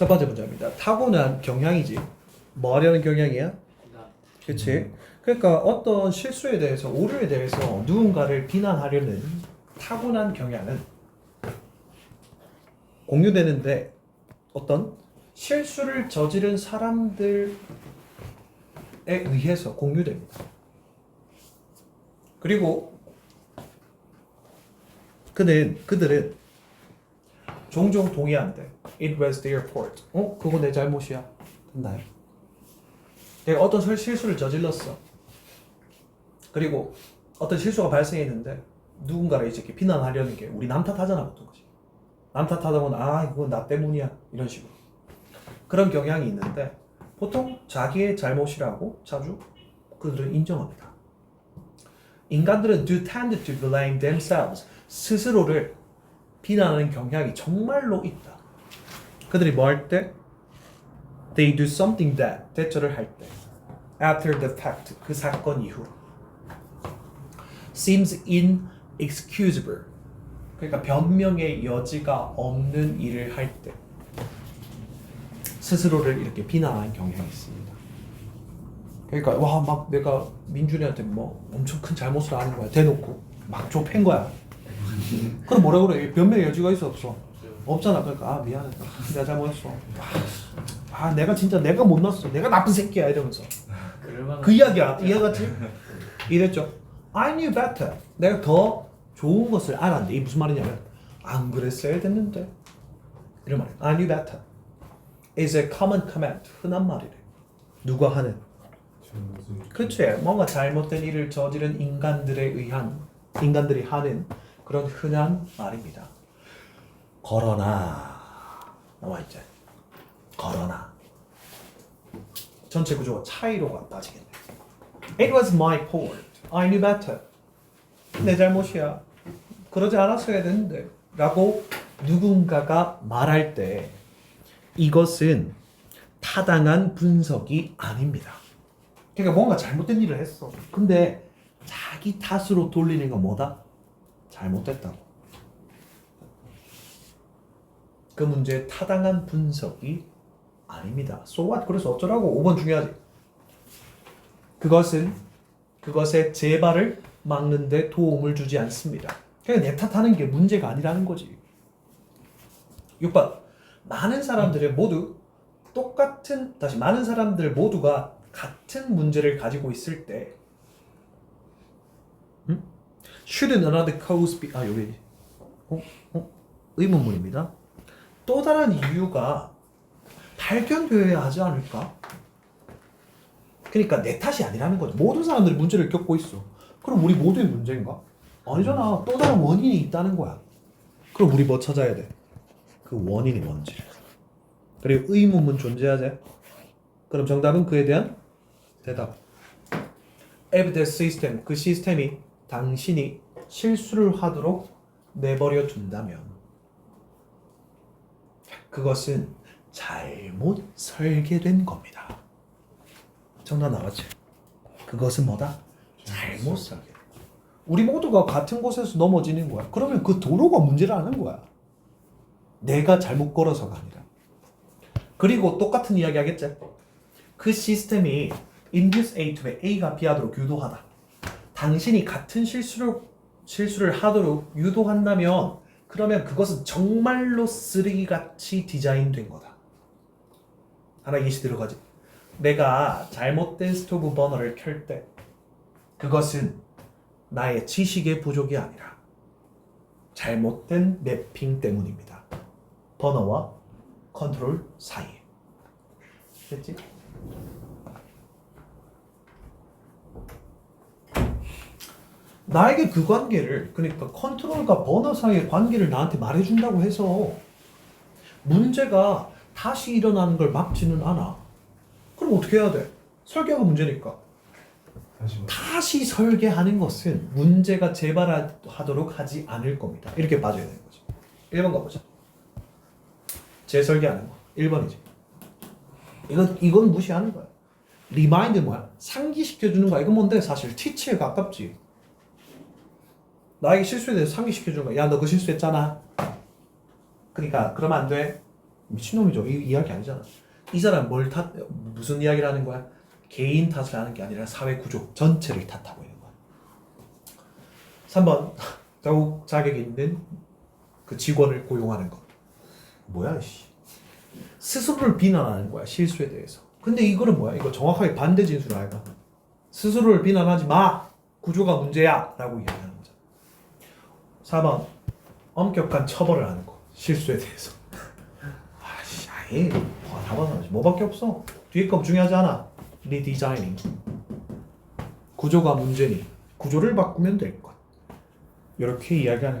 첫 번째 문제입니다. 타고난 경향이지. 뭐 하려는 경향이야? 그치? 그러니까 어떤 실수에 대해서, 오류에 대해서 누군가를 비난하려는 타고난 경향은 공유되는데 어떤 실수를 저지른 사람들에 의해서 공유됩니다. 그리고 그는 그들은 종종 동의한대. It was their fault. 어? 그거 내 잘못이야. 됐나요? 내가 어떤 설- 실수를 저질렀어. 그리고 어떤 실수가 발생했는데 누군가를 이제 이렇게 비난하려는 게 우리 남 탓하잖아 보통 그지. 남 탓하다 보면 아 이건 나 때문이야 이런 식으로 그런 경향이 있는데 보통 자기의 잘못이라고 자주 그들은 인정합니다. 인간들은 do tend to blame themselves 스스로를 비난하는 경향이 정말로 있다. 그들이 뭐 할 때? They do something that 대처를 할 때. After the fact 그 사건 이후로. Seems inexcusable. 그러니까 변명의 여지가 없는 일을 할 때. 스스로를 이렇게 비난하는 경향이 있습니다. 그러니까 와 막 내가 민준이한테 뭐 엄청 큰 잘못을 하는 거야 대놓고 막 좁힌 거야. 그럼 뭐라 그래? 변명의 여지가 있어 없어? 없잖아. 그러니까 아 미안해. 내가 잘못했어. 아, 아, 내가 진짜 내가 못났어. 내가 나쁜 새끼야 이러면서 그 이야기야. 이해갔지? 이랬죠. I knew better. 내가 더 좋은 것을 알았는데 이게 무슨 말이냐면 안 그랬어야 됐는데 이런 말이야. I knew better is a common comment. 흔한 말이래. 누가 하는? 그치. 뭔가 잘못된 일을 저지른 인간들에 의한 인간들이 하는 그런 흔한 말입니다. 걸어나 나와 있지. 걸어나 전체 구조가 차이로가 빠지겠네. It was my fault. I knew better. 내 잘못이야. 그러지 않았어야 되는데. 라고 누군가가 말할 때 이것은 타당한 분석이 아닙니다. 그러니까 뭔가 잘못된 일을 했어. 근데 자기 탓으로 돌리는 건 뭐다? 잘못됐다고. 그 문제의 타당한 분석이 아닙니다. So what? 그래서 어쩌라고? 5번 중요하지. 그것은 그것의 재발을 막는데 도움을 주지 않습니다. 그냥 내 탓하는 게 문제가 아니라는 거지. 6번. 많은 사람들의 모두 똑같은 다시 많은 사람들 모두가 같은 문제를 가지고 있을 때 음? Shouldn't another cause be 아 여기 어? 어? 의문문입니다. 또 다른 이유가 발견되어야 하지 않을까? 그러니까 내 탓이 아니라는 거죠. 모든 사람들이 문제를 겪고 있어. 그럼 우리 모두의 문제인가? 아니잖아. 또 다른 원인이 있다는 거야. 그럼 우리 뭐 찾아야 돼? 그 원인이 뭔지. 그리고 의문문 존재하지? 그럼 정답은 그에 대한 대답. The system, 그 시스템이 당신이 실수를 하도록 내버려 둔다면 그것은 잘못 설계된 겁니다. 정답 나왔지? 그것은 뭐다? 잘못 설계. 우리 모두가 같은 곳에서 넘어지는 거야. 그러면 그 도로가 문제라는 거야. 내가 잘못 걸어서가 아니라. 그리고 똑같은 이야기 하겠지? 그 시스템이 induce A to A가 B하도록 유도하다. 당신이 같은 실수를 실수를 하도록 유도한다면 그러면 그것은 정말로 쓰레기같이 디자인된 거다. 하나 예시 들어가지. 내가 잘못된 스토브 버너를 켤 때 그것은 나의 지식의 부족이 아니라 잘못된 매핑 때문입니다. 버너와 컨트롤 사이에. 됐지? 나에게 그 관계를 그러니까 컨트롤과 버너 사이의 관계를 나한테 말해준다고 해서 문제가 다시 일어나는 걸 막지는 않아. 그럼 어떻게 해야 돼? 설계가 문제니까. 다시 뭐 다시 설계하는 것은 문제가 재발하도록 하지 않을 겁니다. 이렇게 봐줘야 되는 거죠. 1번 가보자. 재설계하는 거. 1번이지. 이건, 이건 무시하는 거야. 리마인드 뭐야? 상기시켜주는 거야. 이건 뭔데? 사실 티치에 가깝지. 나에게 실수에 대해서 상기시켜주는 거야. 야, 너 그 실수했잖아. 그러니까, 그러면 안 돼. 미친놈이죠. 이 이야기 아니잖아. 이 사람 뭘 탓, 무슨 이야기를 하는 거야? 개인 탓을 하는 게 아니라 사회 구조 전체를 탓하고 있는 거야. 3번 더욱 자격 있는 그 직원을 고용하는 것. 뭐야, 씨. 스스로를 비난하는 거야, 실수에 대해서. 근데 이거는 뭐야? 이거 정확하게 반대 진술 아이가. 스스로를 비난하지 마! 구조가 문제야! 라고 이야기하는 거죠. 4번 엄격한 처벌을 하는 거. 실수에 대해서. 아씨, 아예 와, 답은 뭐밖에 없어. 뒤에 거 중요하지 않아. 리디자이닝. 구조가 문제니 구조를 바꾸면 될 것. 이렇게 이야기하는